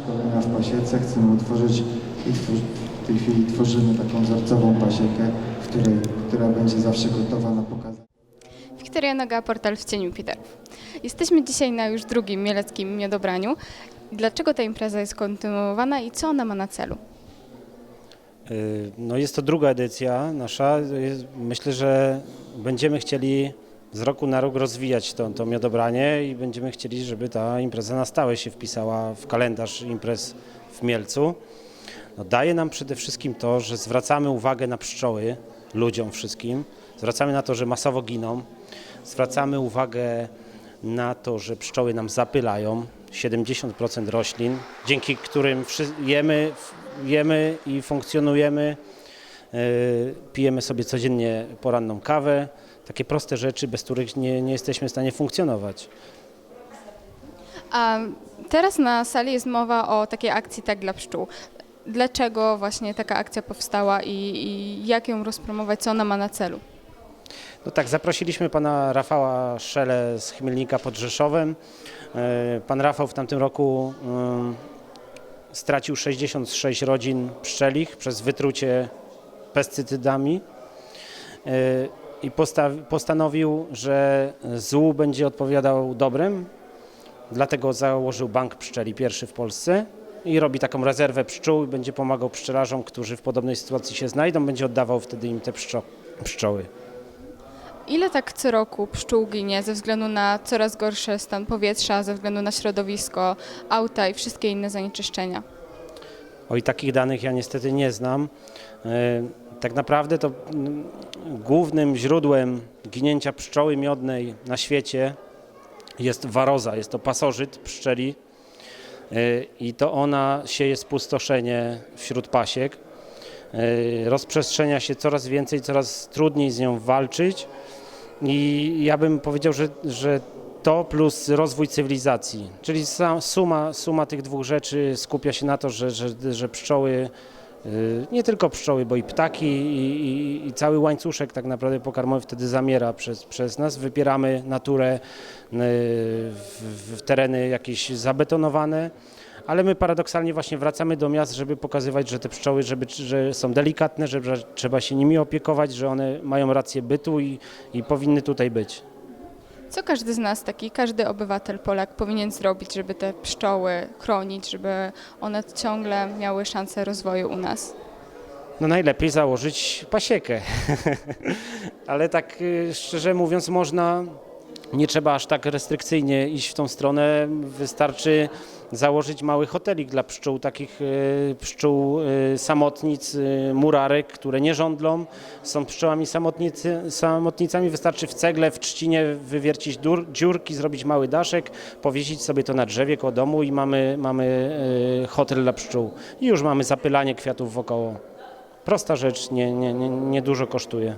Polsce. Chcemy utworzyć i w tej chwili tworzymy taką wzorcową pasiekę, w której, która będzie zawsze gotowa na pokaz. Wiktoria Noga, portal w cieniu Peterów. Jesteśmy dzisiaj na już drugim mieleckim miodobraniu. Dlaczego ta impreza jest kontynuowana i co ona ma na celu? Y, No jest to druga edycja nasza. Jest- Myślę, że będziemy chcieli z roku na rok rozwijać to, to miodobranie i będziemy chcieli, żeby ta impreza na stałe się wpisała w kalendarz imprez w Mielcu. No daje nam przede wszystkim to, że zwracamy uwagę na pszczoły, ludziom wszystkim. Zwracamy na to, że masowo giną. Zwracamy uwagę na to, że pszczoły nam zapylają 70% roślin, dzięki którym jemy, jemy i funkcjonujemy. Yy, Pijemy sobie codziennie poranną kawę. Takie proste rzeczy, bez których nie, nie jesteśmy w stanie funkcjonować. A teraz na sali jest mowa o takiej akcji Tak dla pszczół. Dlaczego właśnie taka akcja powstała i, i jak ją rozpromować, co ona ma na celu? No tak, zaprosiliśmy pana Rafała Szele z Chmielnika pod Rzeszowem. E, Pan Rafał w tamtym roku stracił 66 rodzin pszczelich przez wytrucie pestycydami E, i posta- postanowił, że złu będzie odpowiadał dobrem, dlatego założył bank pszczeli pierwszy w Polsce i robi taką rezerwę pszczół i będzie pomagał pszczelarzom, którzy w podobnej sytuacji się znajdą, będzie oddawał wtedy im te pszczo- pszczoły. Ile tak co roku pszczół ginie ze względu na coraz gorszy stan powietrza, ze względu na środowisko, auta i wszystkie inne zanieczyszczenia? Oj, takich danych ja niestety nie znam. E, Tak naprawdę to mm, głównym źródłem ginięcia pszczoły miodnej na świecie jest waroza, jest to pasożyt pszczeli e, i to ona sieje spustoszenie wśród pasiek. E, Rozprzestrzenia się coraz więcej, coraz trudniej z nią walczyć i ja bym powiedział, że, że to plus rozwój cywilizacji, czyli suma, suma tych dwóch rzeczy skupia się na to, że, że, że pszczoły, nie tylko pszczoły, bo i ptaki i, i, i cały łańcuszek tak naprawdę pokarmowy wtedy zamiera przez, przez nas. Wypieramy naturę y, w, w tereny jakieś zabetonowane. Ale my paradoksalnie właśnie wracamy do miast, żeby pokazywać, że te pszczoły żeby, że są delikatne, że że trzeba się nimi opiekować, że one mają rację bytu i, i powinny tutaj być. Co każdy z nas, taki każdy obywatel Polak powinien zrobić, żeby te pszczoły chronić, żeby one ciągle miały szansę rozwoju u nas? No najlepiej założyć pasiekę. Ale tak y, szczerze mówiąc można, nie trzeba aż tak restrykcyjnie iść w tą stronę. Wystarczy założyć mały hotelik dla pszczół, takich y, pszczół y, samotnic, y, murarek, które nie żądlą. Są pszczołami samotnicy, samotnicami. Wystarczy w cegle, w trzcinie wywiercić dur, dziurki, zrobić mały daszek, powiesić sobie to na drzewie koło domu i mamy, mamy hotel dla pszczół. I już mamy zapylanie kwiatów wokoło. Prosta rzecz, nie, nie, nie, nie dużo kosztuje.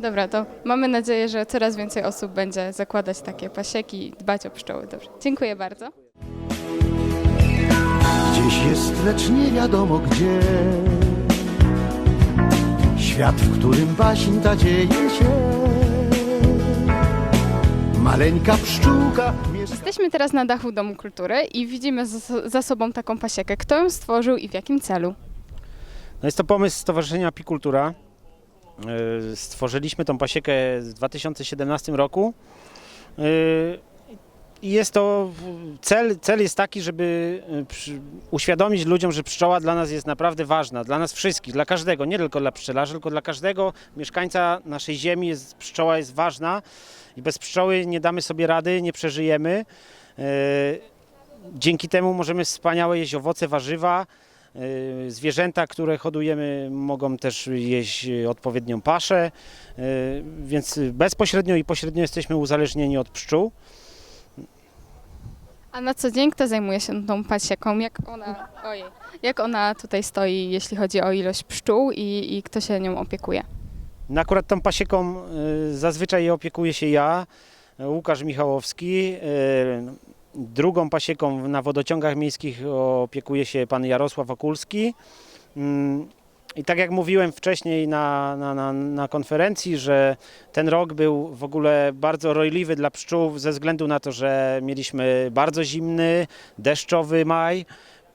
Dobra, to mamy nadzieję, że coraz więcej osób będzie zakładać takie pasieki i dbać o pszczoły. Dobrze, dziękuję bardzo. Gdzieś jest, lecz nie wiadomo gdzie. Świat, w którym baśń ta dzieje się. Maleńka pszczółka mieszka. Jesteśmy teraz na dachu Domu Kultury i widzimy za, za sobą taką pasiekę. Kto ją stworzył i w jakim celu? No jest to pomysł Stowarzyszenia Apikultura. Yy, Stworzyliśmy tą pasiekę w 2017 roku. Yy, I jest to cel, cel jest taki, żeby przy- uświadomić ludziom, że pszczoła dla nas jest naprawdę ważna, dla nas wszystkich, dla każdego, nie tylko dla pszczelarzy, tylko dla każdego mieszkańca naszej ziemi jest, pszczoła jest ważna i bez pszczoły nie damy sobie rady, nie przeżyjemy. Dzięki temu możemy wspaniałe jeść owoce, warzywa, Zwierzęta, które hodujemy, mogą też jeść odpowiednią paszę, y, więc bezpośrednio i pośrednio jesteśmy uzależnieni od pszczół. A na co dzień kto zajmuje się tą pasieką? Jak ona, ojej, jak ona tutaj stoi, jeśli chodzi o ilość pszczół i, i kto się nią opiekuje? No akurat tą pasieką y, zazwyczaj opiekuję się ja, Łukasz Michałowski. Y, Drugą pasieką na wodociągach miejskich opiekuje się pan Jarosław Okulski. Mm, I tak jak mówiłem wcześniej na, na, na, na konferencji, że ten rok był w ogóle bardzo rojliwy dla pszczół ze względu na to, że mieliśmy bardzo zimny, deszczowy maj.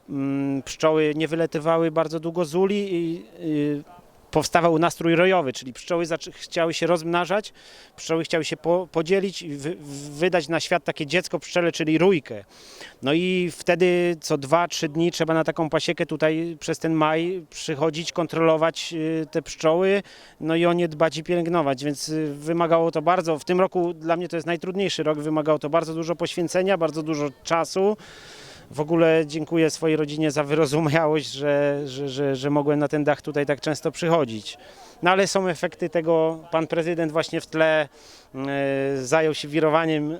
mm, pszczoły nie wyletywały bardzo długo z uli i y, powstawał nastrój rojowy, czyli pszczoły chciały się rozmnażać, pszczoły chciały się po, podzielić i wy, wydać na świat takie dziecko pszczele, czyli rójkę. No i wtedy co 2-3 dni trzeba na taką pasiekę tutaj przez ten maj przychodzić, kontrolować y, te pszczoły, no i o nie dbać i pielęgnować, więc y, wymagało to bardzo, w tym roku dla mnie to jest najtrudniejszy rok, wymagało to bardzo dużo poświęcenia, bardzo dużo czasu. W ogóle dziękuję swojej rodzinie za wyrozumiałość, że, że, że, że mogłem na ten dach tutaj tak często przychodzić. No ale są efekty tego, pan prezydent właśnie w tle e, zajął się wirowaniem, e,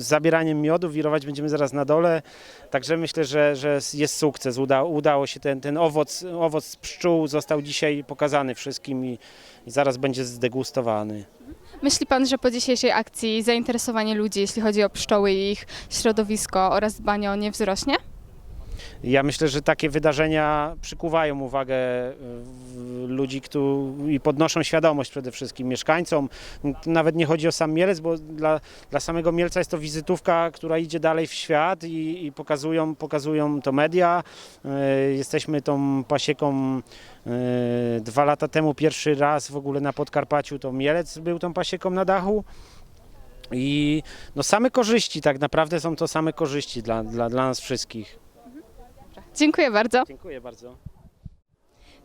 zabieraniem miodu, wirować będziemy zaraz na dole, także myślę, że, że jest sukces, Uda, udało się ten, ten owoc, owoc pszczół został dzisiaj pokazany wszystkim i, i zaraz będzie zdegustowany. Myśli Pan, że po dzisiejszej akcji zainteresowanie ludzi, jeśli chodzi o pszczoły i ich środowisko oraz dbanie o nie wzrośnie? Ja myślę, że takie wydarzenia przykuwają uwagę e, ludzi któ- i podnoszą świadomość przede wszystkim mieszkańcom. Nawet nie chodzi o sam Mielec, bo dla, dla samego Mielca jest to wizytówka, która idzie dalej w świat i, i pokazują, pokazują to media. E, Jesteśmy tą pasieką e, dwa lata temu pierwszy raz w ogóle na Podkarpaciu to Mielec był tą pasieką na dachu. I no same korzyści, tak naprawdę są to same korzyści dla, dla, dla nas wszystkich. Dziękuję bardzo. Dziękuję bardzo.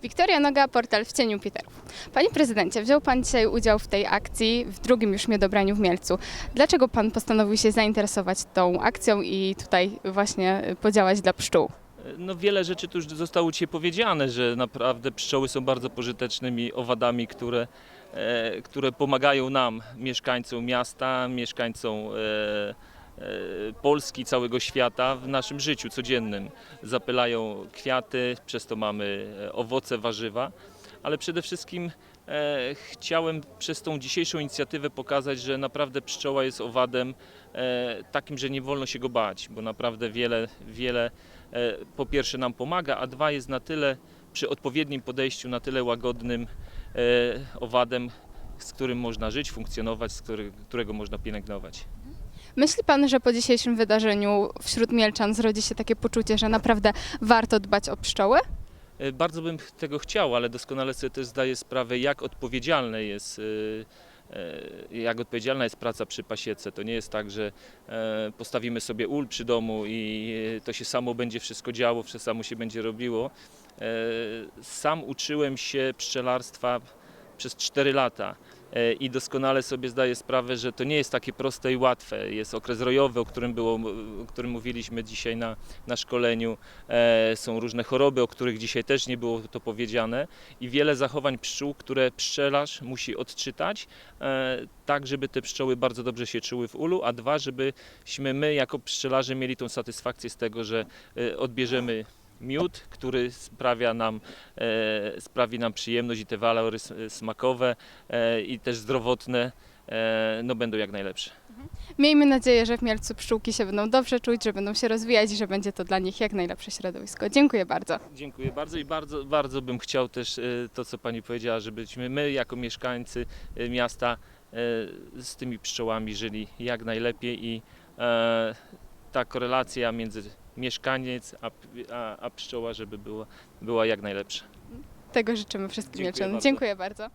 Wiktoria Noga, portal w cieniu Piterów. Panie prezydencie, wziął Pan dzisiaj udział w tej akcji, w drugim już miodobraniu w Mielcu. Dlaczego Pan postanowił się zainteresować tą akcją i tutaj właśnie podziałać dla pszczół? No wiele rzeczy tu już zostało dzisiaj powiedziane, że naprawdę pszczoły są bardzo pożytecznymi owadami, które, e, które pomagają nam, mieszkańcom miasta, mieszkańcom e, Polski, całego świata w naszym życiu codziennym. Zapylają kwiaty, przez to mamy e, owoce, warzywa, ale przede wszystkim e, chciałem przez tą dzisiejszą inicjatywę pokazać, że naprawdę pszczoła jest owadem e, takim, że nie wolno się go bać, bo naprawdę wiele, wiele e, po pierwsze nam pomaga, a dwa jest na tyle przy odpowiednim podejściu, na tyle łagodnym e, owadem, z którym można żyć, funkcjonować, z którego można pielęgnować. Myśli Pan, że po dzisiejszym wydarzeniu wśród Mielczan zrodzi się takie poczucie, że naprawdę warto dbać o pszczoły? E, Bardzo bym tego chciał, ale doskonale sobie też zdaję sprawę, jak odpowiedzialne jest. e, e, Jak odpowiedzialna jest praca przy pasiece. To nie jest tak, że postawimy sobie ul przy domu i to się samo będzie wszystko działo, wszystko samo się będzie robiło. Sam uczyłem się pszczelarstwa przez 4 lata i doskonale sobie zdaję sprawę, że to nie jest takie proste i łatwe. Jest okres rojowy, o którym, było, o którym mówiliśmy dzisiaj na, na szkoleniu. E, Są różne choroby, o których dzisiaj też nie było to powiedziane i wiele zachowań pszczół, które pszczelarz musi odczytać, e, tak żeby te pszczoły bardzo dobrze się czuły w ulu, a dwa, żebyśmy my jako pszczelarze mieli tą satysfakcję z tego, że e, odbierzemy miód, który sprawia nam, e, sprawi nam przyjemność i te walory smakowe e, i też zdrowotne e, no, będą jak najlepsze. Miejmy nadzieję, że w Mielcu pszczółki się będą dobrze czuć, że będą się rozwijać i że będzie to dla nich jak najlepsze środowisko. Dziękuję bardzo. Dziękuję bardzo i bardzo, bardzo bym chciał też e, to, co Pani powiedziała, żebyśmy my jako mieszkańcy e, miasta e, z tymi pszczołami żyli jak najlepiej i e, ta korelacja między mieszkaniec a, a, a pszczoła, żeby była, była jak najlepsza. Tego życzymy wszystkim Dziękuję. Dziękuję bardzo.